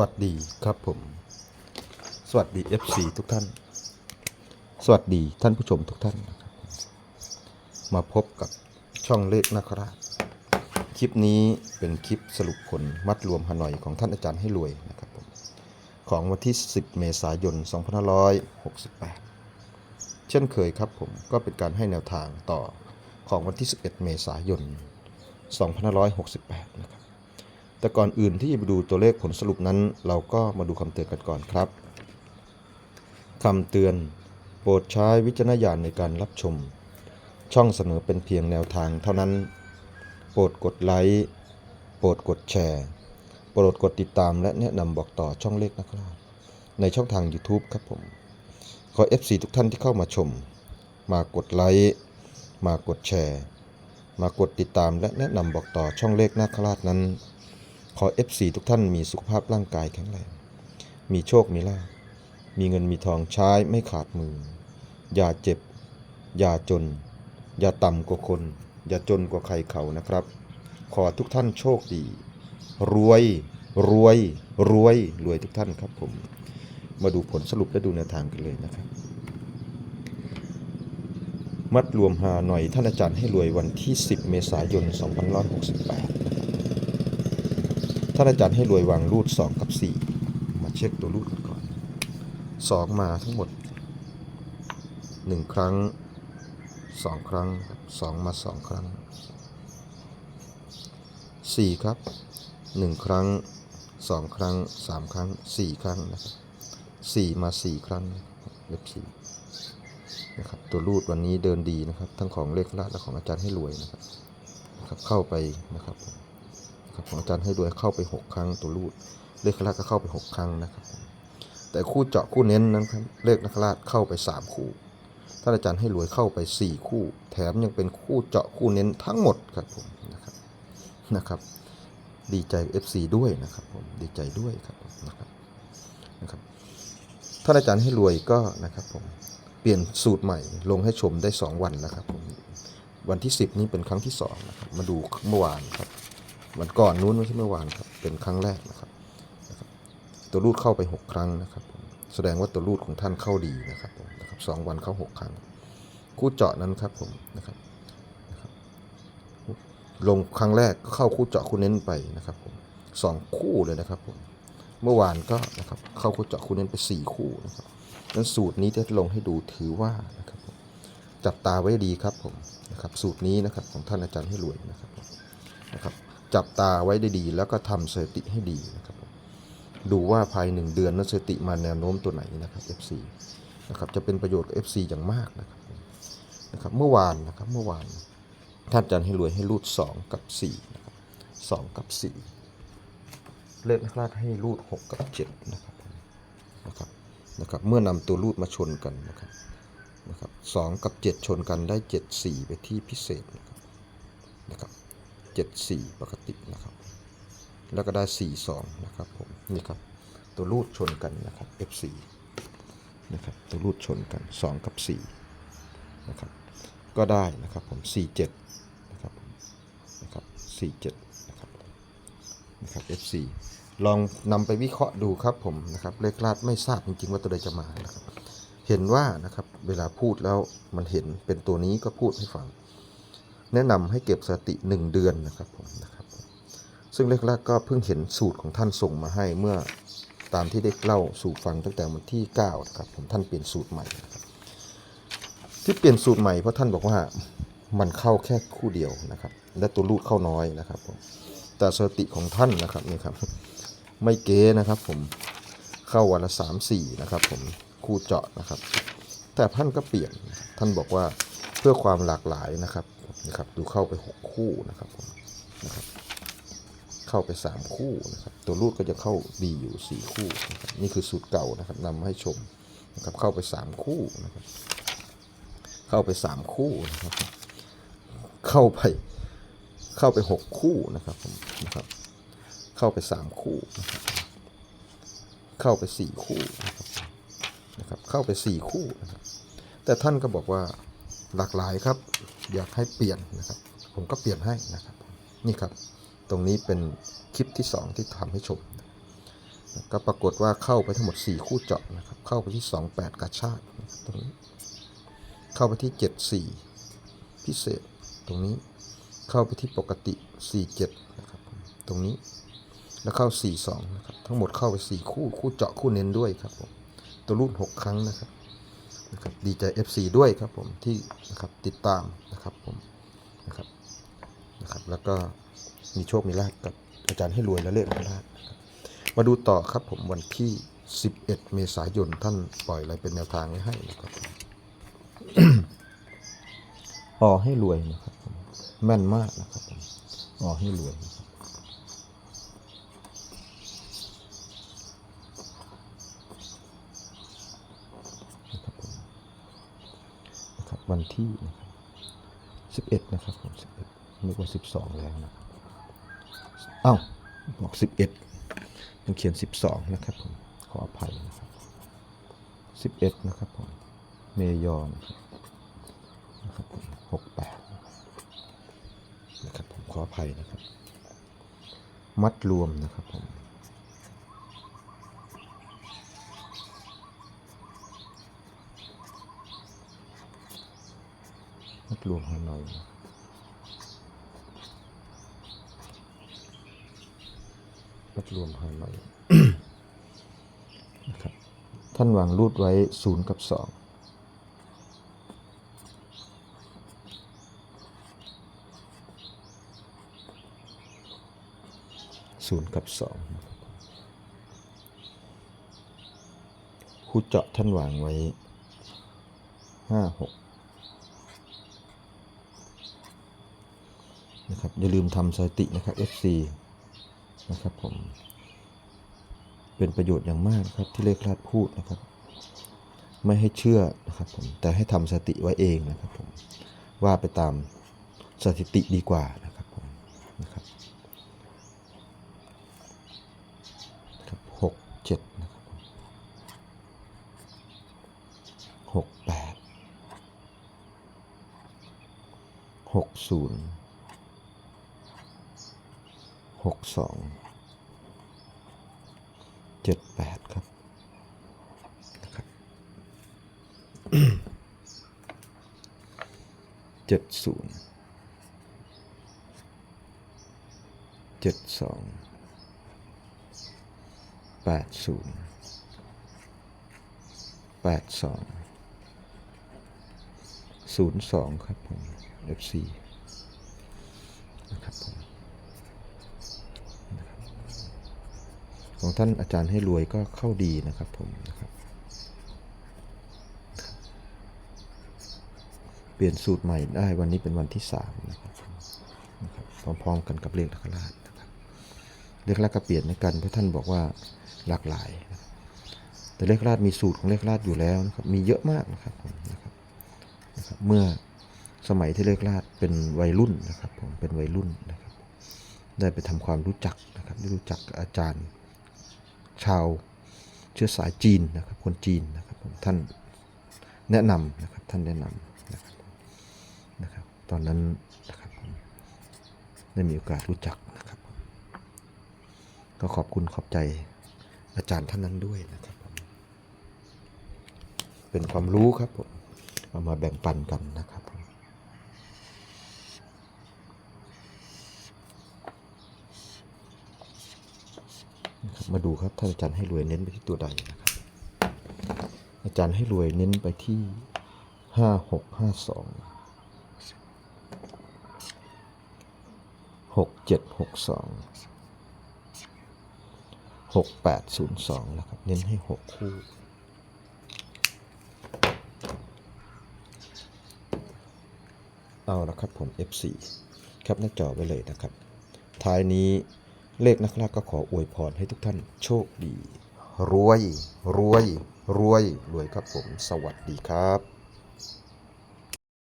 วัสดีครับผม สวัสดี FC ทุกท่าน สวัสดีท่านผู้ชมทุกท่านนะครับ มาพบกับช่องเลขนาคราชคลิปนี้เป็นคลิปสรุปผลมัดรวมฮานอยของท่านอาจารย์ให้รวยนะครับผมของวันที่ 10 เมษายน 2568 เช่นเคยครับผมก็เป็นการให้แนวทางต่อของวันที่ 11 เมษายน 2568 นะครับ แต่ก่อนอื่นที่จะไปดูตัวเลขผลสรุปนั้น เราก็มาดูคำเตือนกันก่อนครับคำเตือน โปรดใช้วิจารณญาณในการรับชม ช่องเสนอเป็นเพียงแนวทางเท่านั้น โปรดกดไลค์โปรดกดแชร์ โปรดกดติดตามและแนะนำบอกต่อช่องเลขนะครับ ในช่องทาง YouTube ครับผม ขอ FC ทุกท่านที่เข้ามาชม มากดไลค์มากดแชร์ มากดติดตามและแนะนำบอกต่อช่องเลขนาคราชนั้น ขอ FC ทุกท่านมีสุขภาพร่างกายแข็งแรง มีโชค มีลาภ มีเงินมีทองใช้ไม่ขาดมือ อย่าเจ็บ อย่าจน อย่าต่ำกว่าคน อย่าจนกว่าใครเขานะครับ ขอทุกท่านโชคดี รวย รวย รวย รวยทุกท่านครับผม มาดูผลสรุปและดูแนวทางกันเลยนะครับ มัดรวมหาหน่อยท่านอาจารย์ให้รวยวันที่ 10 เมษายน 2568 ท่านอาจารย์ให้รวยวางรูด 2 กับ 4 มาเช็คตัวรูดกันก่อน 2 มาทั้งหมด 1 ครั้ง 2 ครั้ง 2 มา 2 ครั้ง 4 ครับ 1 ครั้ง 2 ครั้ง 3 ครั้ง 4 ครั้งนะครับ4มา 4 ครั้งเล็บ4นะครับตัวรูดวันนี้เดินดีนะครับ ทั้งของเลขลาดและของอาจารย์ให้รวยนะครับนะครับ เข้าไปนะครับ ผมครับของอาจารย์ให้ด้วยเข้าไป 6 ครั้งตัวรูด เลขคราชก็เข้าไป 6 ครั้งนะครับ แต่คู่เจาะคู่เน้นนั้นครับเลขนักราชเข้าไป 3 คู่ท่านอาจารย์ให้รวยเข้าไป 4 คู่ แถมยังเป็นคู่เจาะคู่เน้นทั้งหมดครับผมนะครับนะครับ ดีใจ FC ด้วยนะครับผมดีใจด้วยครับนะครับนะครับท่านอาจารย์ให้รวยก็นะครับผมเปลี่ยนสูตรใหม่ลงให้ชมได้ 2 วันแล้วครับผมวันที่ 10 นี้เป็นครั้งที่2นะครับมาดูเมื่อวานครับ วันก่อนนู้นไม่ใช่เมื่อวานครับ เป็นครั้งแรกนะครับ ตัวรูดเข้าไป 6 ครั้งนะครับ แสดงว่าตัวรูดของท่านเข้าดีนะครับผมนะครับสองวันเข้า 6 ครั้ง คู่เจาะนั้นครับผมนะครับนะครับ ลงครั้งแรกก็เข้าคู่เจาะคู่เน้นไปนะครับผมสองคู่เลยนะครับผม เมื่อวานก็นะครับเข้าคู่เจาะคู่เน้นไป 4 คู่นะครับนั้นสูตรนี้ที่ลงให้ดูถือว่านะครับผมจับตาไว้ดีครับผมนะครับสูตรนี้นะครับของท่านอาจารย์ให้รวยนะครับนะครับ จับตาไว้ได้ดี แล้วก็ทำสถิติให้ดีนะครับดูว่าภายหนึ่งเดือนนั้นสถิติมาแนวโน้มตัวไหนนะครับ FC นะครับจะเป็นประโยชน์กับ FC อย่างมากนะครับนะครับเมื่อวานนะครับเมื่อวานท่านอาจารย์ให้รวยให้รูด 2 กับ4นะครับ2กับ 4 เลขนะครับให้รูด 6 กับ7นะครับนะครับนะครับเมื่อนำตัวรูดมาชนกันนะครับนะครับ2กับ 7 ชนกันได้ 7 4 ไปที่พิเศษนะครับนะครับ 74 ปกตินะครับ แล้วก็ได้ 42 นะครับผม นี่ครับ ตัวรูดชนกันนะครับ F4 นะครับ ตัวรูดชนกัน 2 กับ 4 นะครับ ก็ได้นะครับผม 47 นะครับนะครับ 47 นะครับ นะครับ F4 ลองนำไปวิเคราะห์ดูครับผมนะครับ เลขลาดไม่ทราบจริงๆว่าตัวใดจะมานะครับ เห็นว่านะครับ เวลาพูดแล้วมันเห็นเป็นตัวนี้ก็พูดให้ฟัง แนะนำให้เก็บสถิติ 1 เดือนนะครับผมนะครับซึ่งแรกๆก็เพิ่งเห็นสูตรของท่านส่งมาให้เมื่อตามที่ได้เล่าสู่ฟังตั้งแต่วันที่9นะครับผมท่านเปลี่ยนสูตรใหม่ ที่เปลี่ยนสูตรใหม่เพราะท่านบอกว่ามันเข้าแค่คู่เดียวนะครับ และตัวรูดเข้าน้อยนะครับผมแต่สติของท่านนะครับนี่ครับไม่เก๋นะครับผมเข้าวันละ3 4นะครับผมคู่เจาะนะครับ แต่ท่านก็เปลี่ยนท่านบอกว่าเพื่อความหลากหลายนะครับ นะครับ ดูเข้าไป6คู่นะครับนะครับ เข้าไป3คู่นะครับ ตัวรูดก็จะเข้าดีอยู่4คู่นะครับนี่คือสูตรเก่านะครับนำมาให้ชมนะครับ เข้าไป3คู่นะครับ เข้าไป3คู่นะครับ เข้าไป เข้าไป6คู่นะครับนะครับ เข้าไป3คู่นะครับ เข้าไป4คู่นะครับนะครับ เข้าไป4คู่นะครับแต่ท่านก็บอกว่าหลากหลายครับ อยากให้เปลี่ยนนะครับ ผมก็เปลี่ยนให้นะครับ นี่ครับ ตรงนี้เป็นคลิปที่ 2 ที่ทำให้ชม ก็ปรากฏว่าเข้าไปทั้งหมด 4 คู่เจาะนะครับ เข้าไปที่ 28กระชากนะครับตรงนี้ เข้าไปที่ 74 พิเศษ ตรงนี้ เข้าไปที่ปกติ 47 นะครับ ตรงนี้ แล้วเข้า 42 นะครับ ทั้งหมดเข้าไป 4 คู่ คู่เจาะคู่เน้นด้วยครับผม ตัวรูด6ครั้งนะครับ นะครับดีใจ FC ด้วยครับผมที่นะครับติดตามนะครับผมนะครับนะครับ แล้วก็มีโชคมีลาภกับอาจารย์ให้รวยและเลขพลาดนะครับมาดูต่อครับผมวันที่ 11 เมษายนท่านปล่อยอะไรเป็นแนวทางไว้ให้นะครับออให้รวยนะครับแม่นมากนะครับผมออให้รวยนะครับนะครับผมนะครับ วันที่นะครับ11นะครับผม11นึกว่า12แล้วนะเอ้าบอก11มันเขียน12นะครับผมขออภัยนะครับ11นะครับผมเมยอนนะครับผม68นะครับผมขออภัยนะครับ มัดรวมนะครับผม บัดรวมให้หน่อยมัดรวมหาหน่อยนะครับท่านวางรูดไว้ศูนย์กับสองศูนย์กับสองคู่เจาะท่านวางไว้ห้าหก นะครับอย่าลืมทำสถิตินะครับ FC นะครับผม เป็นประโยชน์อย่างมากครับที่เลขลาดพูดนะครับ ไม่ให้เชื่อนะครับผมแต่ให้ทำสถิติไว้เองนะครับผมว่าไปตามสถิติดีกว่านะครับผมนะครับครับหกเจ็ดนะครับหกแปดหกศูนย์ หกสองเจ็ดแปดครับนะครับเจ็ดศูนย์เจ็ดสองแปดศูนย์แปดสองศูนย์สองครับผม FC นะครับผมนะครับ ของท่านอาจารย์ให้รวยก็เข้าดีนะครับผมนะครับ เปลี่ยนสูตรใหม่ได้วันนี้เป็นวันที่สามนะครับนะครับพร้อมๆกันกับเลขนักราชนะครับเลขราชก็เปลี่ยนในกันเพราะท่านบอกว่าหลากหลายนะแต่เลขราชมีสูตรของเลขราชอยู่แล้วนะครับมีเยอะมากนะครับผมนะครับนะครับเมื่อสมัยที่เลขราชเป็นวัยรุ่นนะครับผมเป็นวัยรุ่นนะครับได้ไปทำความรู้จักนะครับได้รู้จักอาจารย์ ชาวเชื้อสายจีนนะครับคนจีนนะครับท่านแนะนำนะครับท่านแนะนำนะครับนะครับตอนนั้นนะครับได้มีโอกาสรู้จักนะครับ ก็ขอบคุณขอบใจอาจารย์ท่านนั้นด้วยนะครับ เป็นความรู้ครับผมเอามาแบ่งปันกันนะครับผ มาดูครับท่านอาจารย์ให้รวยเน้นไปที่ตัวใดนะครับ อาจารย์ให้รวยเน้นไปที่ห้าหกห้าสองหกเจ็ดหกสองหกแปดศูนย์สองนะครับ เน้นให้หกคู่เอาละครับผม F4 ครับหน้าจอไว้เลยนะครับ ท้ายนี้ เลขนักล่าก็ขออวยพรให้ทุกท่านโชคดี รวย รวย รวย รวยครับผม สวัสดีครับ